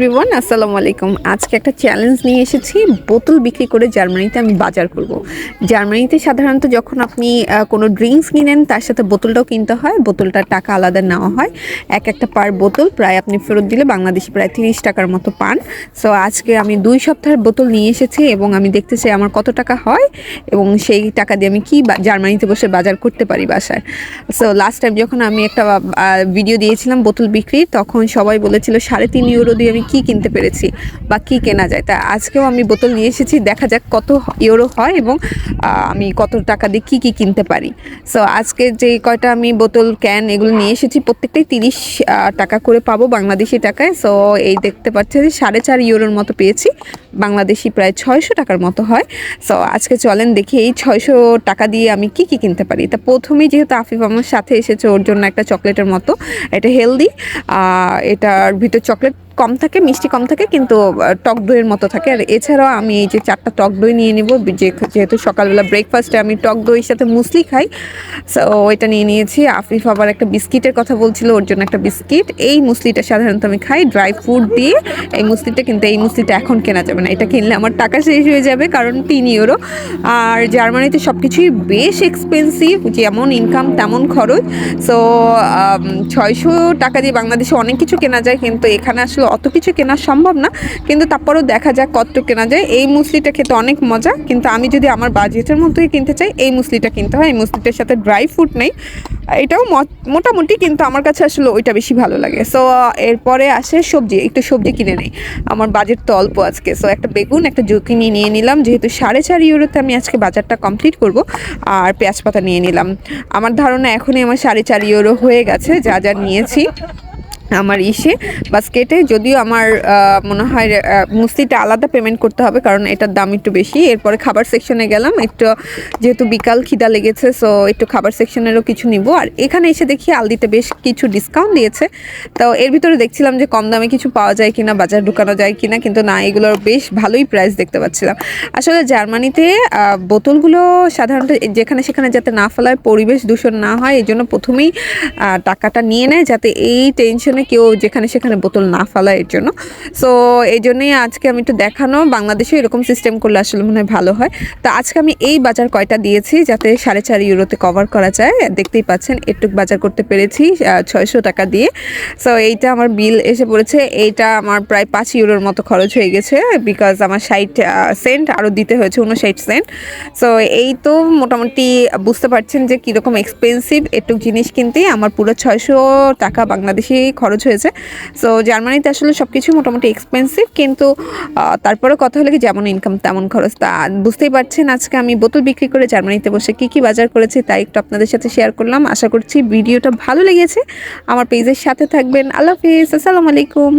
Everyone আসসালামু আলাইকুম। আজকে একটা চ্যালেঞ্জ নিয়ে এসেছি, বোতল বিক্রি করে জার্মানিতে আমি বাজার করব। জার্মানিতে সাধারণত যখন আপনি কোনো ড্রিঙ্কস কিনেন, তার সাথে বোতলটাও কিনতে হয়, বোতলটার টাকা আলাদা নেওয়া হয়। এক একটা পার বোতল, প্রায় আপনি ফেরত দিলে বাংলাদেশি প্রায় তিরিশ টাকার মতো পান। সো আজকে আমি দুই সপ্তাহের বোতল নিয়ে এসেছি এবং আমি দেখতে চাই আমার কত টাকা হয় এবং সেই টাকা দিয়ে আমি কি জার্মানিতে বসে বাজার করতে পারি বাসায়। সো লাস্ট টাইম যখন আমি একটা ভিডিও দিয়েছিলাম বোতল বিক্রি, তখন সবাই বলেছিল সাড়ে তিন ইউরো দিয়ে আমি কি কিনতে পেরেছি বা কি কেনা যায়। তা আজকেও আমি বোতল নিয়ে এসেছি, দেখা যাক কত ইউরো হয় এবং আমি কত টাকা দিয়ে কি কি কিনতে পারি। সো আজকে যে কয়টা আমি বোতল, ক্যান এগুলো নিয়ে এসেছি, প্রত্যেকটাই তিরিশ টাকা করে পাবো বাংলাদেশি টাকায়। সো এই দেখতে পাচ্ছেন যে সাড়ে চার ইউরোর মতো পেয়েছি, বাংলাদেশি প্রায় ছয়শো টাকার মতো হয়। সো আজকে চলেন দেখি এই ছয়শো টাকা দিয়ে আমি কি কি কিনতে পারি। তা প্রথমেই যেহেতু আফিফ আমার সাথে এসেছে, ওর জন্য একটা চকলেটের মতো, এটা হেলদি এটার ভিতর চকলেট কম থাকে, মিষ্টি কম থাকে, কিন্তু টক দইয়ের মতো থাকে। আর এছাড়াও আমি এই যে চারটা টক দই নিয়ে নিব যেহেতু সকালবেলা ব্রেকফাস্টে আমি টক দইয়ের সাথে মুসলি খাই সো এটা নিয়ে নিয়েছি। আফিফ আবার একটা বিস্কিটের কথা বলছিল, ওর জন্য একটা বিস্কিট। এই মুসলিটা সাধারণত আমি খাই ড্রাই ফ্রুট দিয়ে। এই মুসলিটা কিন্তু, এই মুসলিটা এখন কেনা যাবে না। এটা কিনলে আমার টাকা শেষ হয়ে যাবে, কারণ তিন ইউরো আর জার্মানিতে সব কিছুই বেশ এক্সপেন্সিভ যেমন ইনকাম তেমন খরচ। সো ছয়শো টাকা দিয়ে বাংলাদেশে অনেক কিছু কেনা যায়, কিন্তু এখানে আসলে অত কিছু কেনা সম্ভব না, কিন্তু তারপরেও দেখা যাক কত কেনা যায়। এই মুসলিটা খেতে অনেক মজা, কিন্তু আমি যদি আমার বাজেটের মতোই কিনতে চাই, এই মুসলিটা কিনতে হয়। এই মুসলিটার সাথে ড্রাই ফ্রুট নেই। এটাও মোটামুটি, কিন্তু আমার কাছে আসলে ওইটা বেশি ভালো লাগে। সো এরপরে আসে সবজি, একটু সবজি কিনে নেই। আমার বাজেট তো অল্প আজকে। সো একটা বেগুন, একটা জুকিনি নিয়ে নিলাম। যেহেতু সাড়ে চার ইউরোতে আমি আজকে বাজারটা কমপ্লিট করব, আর পেঁয়াজ পাতা নিয়ে নিলাম। আমার ধারণা এখনই আমার সাড়ে চার ইউরো হয়ে গেছে, যা যা নিয়েছি। আমার ইসে বাস্কেটে যদিও আমার মনে হয় মুসলিটা আলাদা পেমেন্ট করতে হবে কারণ এটার দাম একটু বেশি। এরপরে খাবার সেকশনে গেলাম, একটু যেহেতু বিকাল খিদা লেগেছে সো একটু খাবার সেকশনেরও কিছু নিব। আর এখানে এসে দেখি আলদিতে বেশ কিছু ডিসকাউন্ট দিয়েছে। তো এর ভিতরে দেখছিলাম যে কম দামে কিছু পাওয়া যায় কিনা, বাজার ঢুকানো যায় কিনা, কিন্তু না, এগুলোর বেশ ভালোই প্রাইস দেখতে পাচ্ছিলাম। আসলে জার্মানিতে বোতলগুলো সাধারণত যেখানে সেখানে যাতে না ফেলায়, পরিবেশ দূষণ না হয় এই জন্য প্রথমেই টাকাটা নিয়ে নেয় যাতে এই টেনশনে কেউ যেখানে সেখানে বোতল না ফেলায় এর জন্য। সো এই জন্যই আজকে আমি একটু দেখানো বাংলাদেশে এরকম সিস্টেম করলে আসলে মনে হয় ভালো হয়। তো আজকে আমি এই বাজার কয়টা দিয়েছি যাতে সাড়ে চার ইউরোতে কভার করা যায়? দেখতেই পাচ্ছেন একটুক বাজার করতে পেরেছি ছয়শো টাকা দিয়ে। সো এইটা আমার বিল এসে পড়েছে, এইটা আমার প্রায় পাঁচ ইউরোর মতো খরচ হয়ে গেছে বিকজ আমার ষাট সেন্ট আরও দিতে হয়েছে উনষাট সেন্ট সো এই তো মোটামুটি বুঝতে পারছেন যে কীরকম এক্সপেন্সিভ একটু জিনিস কিনতেই আমার পুরো ছয়শো টাকা বাংলাদেশি খরচ হয়েছে। সো জার্মানিতে আসলে সব কিছু মোটামুটি এক্সপেন্সিভ কিন্তু তারপরে কথা হলে কি যেমন ইনকাম তেমন খরচ। তা বুঝতেই পারছেন আজকে আমি বোতল বিক্রি করে জার্মানিতে বসে কী কী বাজার করেছি তাই একটু আপনাদের সাথে শেয়ার করলাম। আশা করছি ভিডিওটা ভালো লেগেছে। আমার পেজের সাথে থাকবেন। আল্লাহ হাফিজ, আসসালামু আলাইকুম।